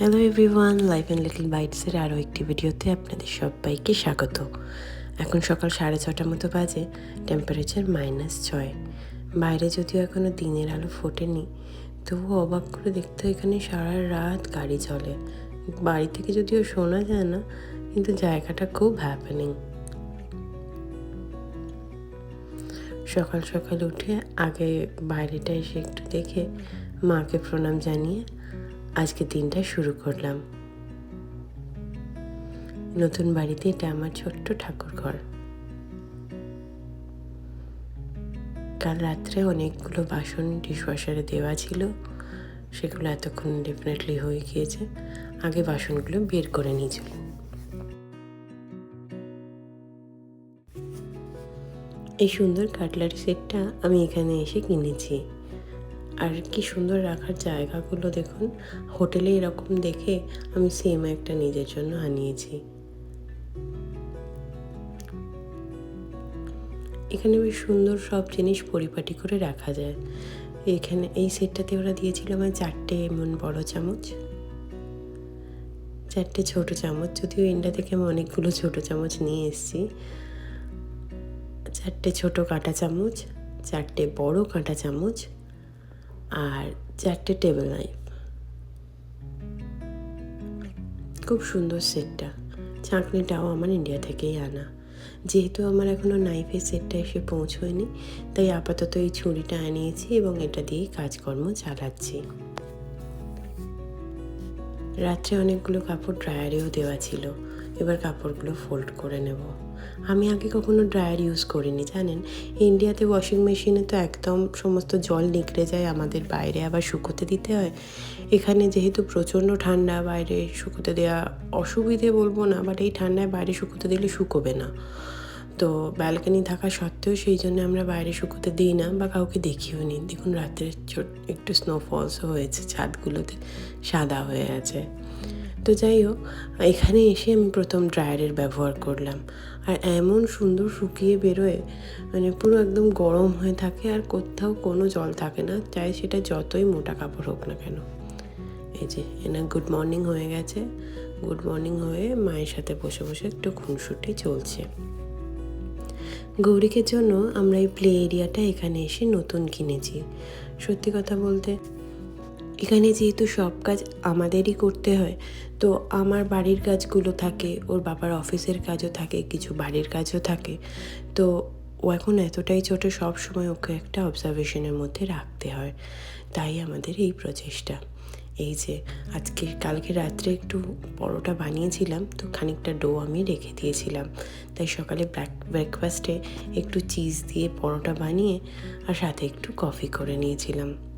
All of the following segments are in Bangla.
Hello everyone life and little বাইটসের আরও একটি ভিডিওতে আপনাদের সবাইকে স্বাগত। এখন সকাল সাড়ে ছটার মতো বাজে টেম্পারেচার মাইনাস ছয়। বাইরে যদিও এখনও দিনের আলো ফোটেনি, তবুও অবাক করে দেখতে এখানে সারা রাত গাড়ি চলে। বাড়ি থেকে যদিও শোনা যায় না, কিন্তু জায়গাটা খুব হ্যাপেনিং সকাল সকাল উঠে আগে বাইরেটা এসে একটু দেখে মাকে প্রণাম জানিয়ে আজকে দিনটা শুরু করলাম। নতুন বাড়িতে এটা আমার ছোট্ট ঠাকুর ঘর। কাল রাত্রে অনেকগুলো বাসন ডিশওয়াশারে দেওয়া ছিল। সেগুলো এতক্ষণ ডেফিনেটলি হয়ে গিয়েছে। আগে বাসনগুলো বের করে নিয়েছিল। এই সুন্দর কাটলারি সেটটা আমি এখানে এসে কিনেছি। আর কি সুন্দর রাখার জায়গাগুলো দেখুন। হোটেলে এরকম দেখে আমি সেম একটা নিজের জন্য আনিয়েছি। এখানে বেশ সুন্দর সব জিনিস পরিপাটি করে রাখা যায়। এখানে এই সেটটাতে ওরা দিয়েছিল আমার চারটে এমন বড় চামচ। চারটে ছোট চামচ, যদিও ইন্ডিয়া থেকে আমি অনেকগুলো ছোট চামচ নিয়ে এসেছি। চারটে ছোট কাঁটা চামচ, চারটে বড় কাঁটা চামচ আর চারটে টেবিল নাইফ খুব সুন্দর সেটটা চাকনিটাও আমার ইন্ডিয়া থেকেই আনা। যেহেতু আমার এখনও নাইফের সেটটা এসে পৌঁছয়নি, তাই আপাতত এই ছুরিটা আনিয়েছি এবং এটা দিয়েই কাজকর্ম চালাচ্ছি। রাত্রে অনেকগুলো কাপড় ড্রায়ারেও দেওয়া ছিল। এবার কাপড়গুলো ফোল্ড করে নেব। আমি আগে কখনো ড্রায়ার ইউজ করিনি, জানেন? ইন্ডিয়াতে ওয়াশিং মেশিনে তো একদম সমস্ত জল নিকড়ে যায়, আমাদের বাইরে আবার শুকোতে দিতে হয়। এখানে যেহেতু প্রচণ্ড ঠান্ডা, বাইরে শুকোতে দেওয়া অসুবিধে বলব না বাট এই ঠান্ডায় বাইরে শুকোতে দিলে শুকোবে না। তো ব্যালকানি থাকা সত্ত্বেও সেই জন্য আমরা বাইরে শুকোতে দিই না বা কাউকে দেখিও নি। দেখুন রাত্রে ছোট একটু স্নোফলসও হয়েছে, ছাদগুলোতে সাদা হয়ে আছে। তো যাই হোক, এখানে এসে আমি প্রথম ড্রায়ারের ব্যবহার করলাম। আর এমন সুন্দর শুকিয়ে বেরোয় মানে পুরো একদম গরম হয়ে থাকে আর কোথাও কোনো জল থাকে না। চাই সেটা যতই মোটা কাপড় হোক না কেন। এই যে এনার গুড মর্নিং হয়ে গেছে। গুড মর্নিং হয়ে মায়ের সাথে বসে বসে একটু খুনসুটি চলছে। গৌরীকে জন্য আমরা এই প্লে এরিয়াটা এখানে এসে নতুন কিনেছি। সত্যি কথা বলতে এখানে যেহেতু সব কাজ আমাদেরই করতে হয়, তো আমার বাড়ির কাজগুলো থাকে, ওর বাবার অফিসের কাজও থাকে, কিছু বাড়ির কাজও থাকে। তো ও এখন এতটাই ছোট, সব সময় ওকে একটা অবজারভেশনের মধ্যে রাখতে হয়। তাই আমাদের এই প্রচেষ্টা। এই যে আজকে, কালকে রাত্রে একটু পরোটা বানিয়েছিলাম, তো খানিকটা ডো আমি রেখে দিয়েছিলাম। তাই সকালে ব্ল্যাক ব্রেকফাস্টে একটু চিজ দিয়ে পরোটা বানিয়ে, আর সাথে একটু কফি করে নিয়েছিলাম।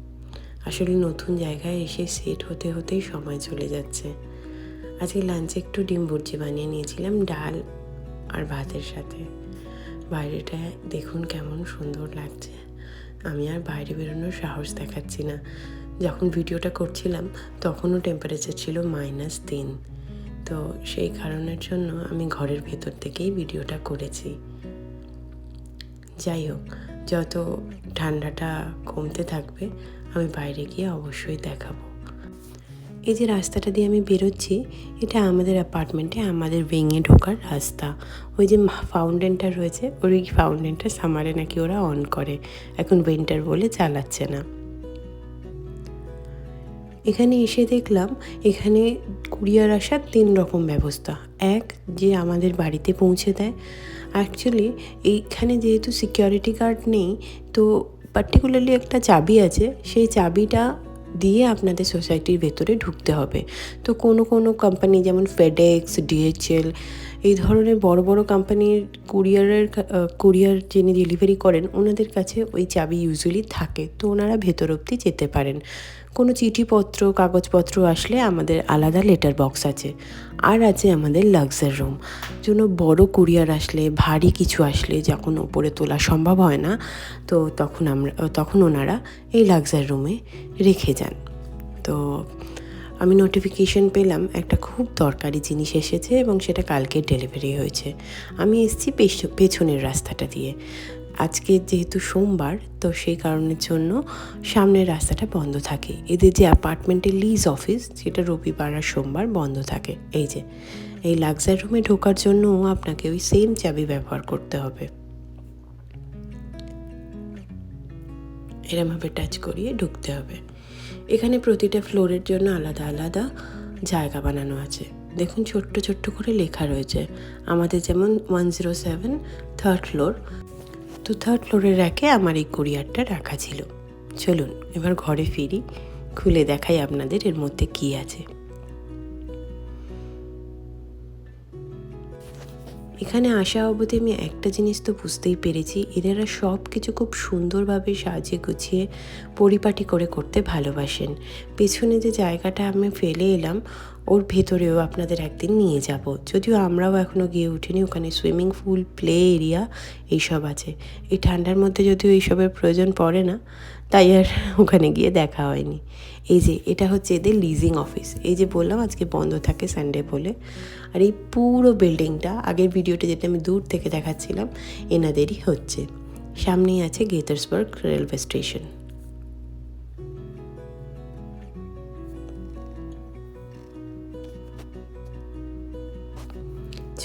আসলে নতুন জায়গায় এসে সেট হতে হতেই সময় চলে যাচ্ছে। আজকে লাঞ্চে একটু ডিম ভুর্জি বানিয়ে নিয়েছিলাম, ডাল আর ভাতের সাথে। বাইরেটা দেখুন কেমন সুন্দর লাগছে। আমি আর বাইরে বেরোনোর সাহস দেখাচ্ছি না। যখন ভিডিওটা করছিলাম, তখনও টেম্পারেচার ছিল মাইনাস তিন। তো সেই কারণের জন্য আমি ঘরের ভেতর থেকেই ভিডিওটা করেছি। যাই হোক, যত ঠান্ডাটা কমতে থাকবে আমি বাইরে গিয়ে অবশ্যই দেখাবো। এই যে রাস্তাটা দিয়ে আমি বেরোচ্ছি, এটা আমাদের অ্যাপার্টমেন্টে আমাদের ভেঙে ঢোকার রাস্তা। ওই যে ফাউন্টেনটা রয়েছে, ওই ফাউন্টেনটা সামারে নাকি ওরা অন করে। এখন উইন্টার বলে চালাচ্ছে না। এখানে এসে দেখলাম, এখানে কুরিয়ার আসার তিন রকম ব্যবস্থা। এক, যে আমাদের বাড়িতে পৌঁছে দেয়। অ্যাকচুয়ালি এইখানে যেহেতু সিকিউরিটি গার্ড নেই, তো পার্টিকুলারলি একটা চাবি আছে, সেই চাবিটা দিয়ে আপনাদের সোসাইটির ভেতরে ঢুকতে হবে। তো কোনো কোনো কোম্পানি যেমন ফেডেক্স ডিএচএল এই ধরনের বড় বড় কোম্পানির কুরিয়ারের কুরিয়ার যিনি ডেলিভারি করেন, ওনাদের কাছে ওই চাবি ইউজুয়ালি থাকে। তো ওনারা ভেতর অবধি যেতে পারেন। কোনো চিঠিপত্র, কাগজপত্র আসলে আমাদের আলাদা লেটার বক্স আছে। আর আছে আমাদের লাক্সার রুম জন্য বড় কুরিয়ার আসলে, ভারী কিছু আসলে যখন ওপরে তোলা সম্ভব হয় না, তো তখন আমরা, তখন ওনারা এই লাক্সার রুমে রেখে যান। তো আমি নোটিফিকেশন পেলাম, একটা খুব দরকারি জিনিস এসেছে এবং সেটা কালকে ডেলিভারি হয়েছে। আমি এসেছি পেছনের রাস্তাটা দিয়ে। আজকে যেহেতু সোমবার, তো সেই কারণের জন্য সামনের রাস্তাটা বন্ধ থাকে। এদের যে অ্যাপার্টমেন্টের লিজ অফিস সেটা রবিবার আর সোমবার বন্ধ থাকে। এই যে, এই লাক্সার রুমে ঢোকার জন্য আপনাকে ওই সেম চাবি ব্যবহার করতে হবে। এরমভাবে টাচ করিয়ে ঢুকতে হবে। এখানে প্রতিটা ফ্লোরের জন্য আলাদা আলাদা জায়গা বানানো আছে। দেখুন, ছোট্ট ছোট্ট করে লেখা রয়েছে। আমাদের যেমন one zero seven third floor তো থার্ড ফ্লোরের র্যাকে আমার এই কুরিয়ারটা রাখা ছিল। চলুন, এবার ঘরে ফিরি, খুলে দেখাই আপনাদের এর মধ্যে কি আছে। এখানে আসা অবধি আমি একটা জিনিস তো বুঝতেই পেরেছি এনারা সব কিছু খুব সুন্দরভাবে সাজিয়ে গুছিয়ে পরিপাটি করে করতে ভালোবাসেন। পেছনে যে জায়গাটা আমি ফেলে এলাম ওর ভেতরেও আপনাদের একদিন নিয়ে যাব। যদিও আমরাও এখনও গিয়ে উঠিনি, ওখানে সুইমিং পুল, প্লে এরিয়া এইসব আছে। এই ঠান্ডার মধ্যে যদিও এইসবের প্রয়োজন পড়ে না, তাই আর ওখানে গিয়ে দেখা হয়নি। এই যে, এটা হচ্ছে এদের লিজিং অফিস এই যে বললাম, আজকে বন্ধ থাকে সানডে বলে। আর এই পুরো বিল্ডিংটা আগের ভিডিওটা যেটা আমি দূর থেকে দেখাচ্ছিলাম, এনাদেরই হচ্ছে। সামনেই আছে গেতার্সবার্গ রেলওয়ে স্টেশন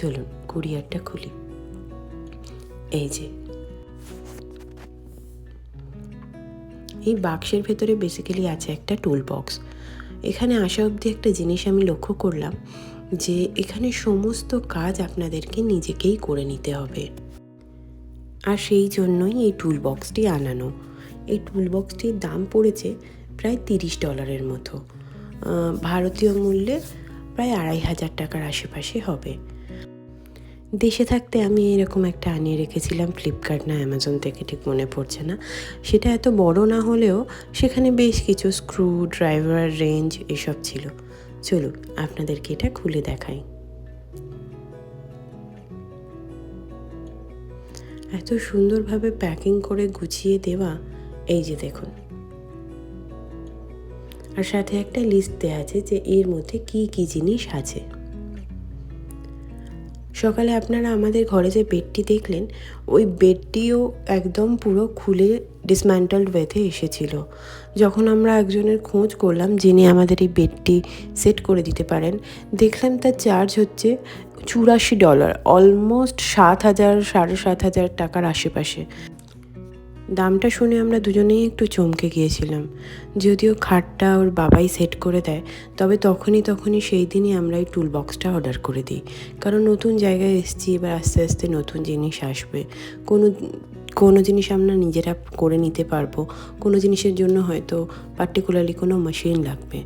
চলুন, কুরিয়ারটা খুলি। এই যে। এই বাক্সের ভেতরে বেসিক্যালি আছে একটা টুল বক্স এখানে আসা অবধি একটা জিনিস আমি লক্ষ্য করলাম যে এখানে সমস্ত কাজ আপনাদেরকে নিজেকেই করে নিতে হবে। আর সেই জন্যই এই টুল বক্সটি আনানো। এই টুল বক্সটির দাম পড়েছে প্রায় তিরিশ ডলারের মতো। ভারতীয় মূল্যে প্রায় আড়াই হাজার টাকার আশেপাশে হবে। দেশে থাকতে আমি এরকম একটা আনিয়ে রেখেছিলাম ফ্লিপকার্ট না অ্যামাজন থেকে, ঠিক মনে পড়ছে না। সেটা এত বড় না হলেও সেখানে বেশ কিছু স্ক্রু ড্রাইভার রেঞ্জ এসব ছিল। চলুন, আপনাদেরকে এটা খুলে দেখাই। এত সুন্দরভাবে প্যাকিং করে গুছিয়ে দেওয়া, এই যে দেখুন। আর সাথে একটা লিস্ট দেওয়া আছে যে এর মধ্যে কি কি জিনিস আছে। সকালে আপনারা আমাদের ঘরে যে বেডটি দেখলেন, ওই বেডটিও একদম পুরো খুলে ডিসম্যান্টলড ওয়েতে এসেছিল। যখন আমরা একজনের খোঁজ করলাম, যিনি আমাদের এই বেডটি সেট করে দিতে পারেন, দেখলাম তার চার্জ হচ্ছে চুরাশি ডলার অলমোস্ট সাত হাজার, সাড়ে সাত হাজার টাকার আশেপাশে। দামটা শুনে আমরা দুজনেই একটু চমকে গিয়েছিলাম। যদিও খাটটা ওর বাবাই সেট করে দেয়, তবে তখনই তখনই সেই দিনই আমরা এই টুল বক্সটা অর্ডার করে দিই। কারণ নতুন জায়গায় এসেছি, এবার আস্তে আস্তে নতুন জিনিস আসবে। কোনো কোনো জিনিস আমরা নিজেরা করে নিতে পারব, কোনো জিনিসের জন্য হয়তো পার্টিকুলারলি কোনো মেশিন লাগবে।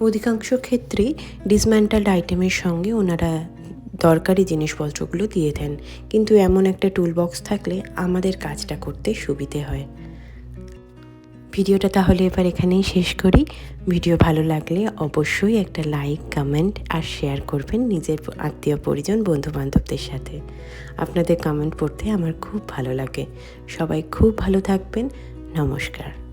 অধিকাংশ ক্ষেত্রেই ডিসম্যান্টালড আইটেমের সঙ্গে ওনারা দরকারি জিনিসপত্রগুলো দিয়ে দেন। কিন্তু এমন একটা টুল বক্স থাকলে আমাদের কাজটা করতে সুবিধে হয়। ভিডিওটা তাহলে এবার এখানেই শেষ করি। ভিডিও ভালো লাগলে অবশ্যই একটা লাইক কমেন্ট আর শেয়ার করবেন নিজের আত্মীয় পরিজন বন্ধু বান্ধবদের সাথে। আপনাদের কমেন্ট পড়তে আমার খুব ভালো লাগে। সবাই খুব ভালো থাকবেন। নমস্কার।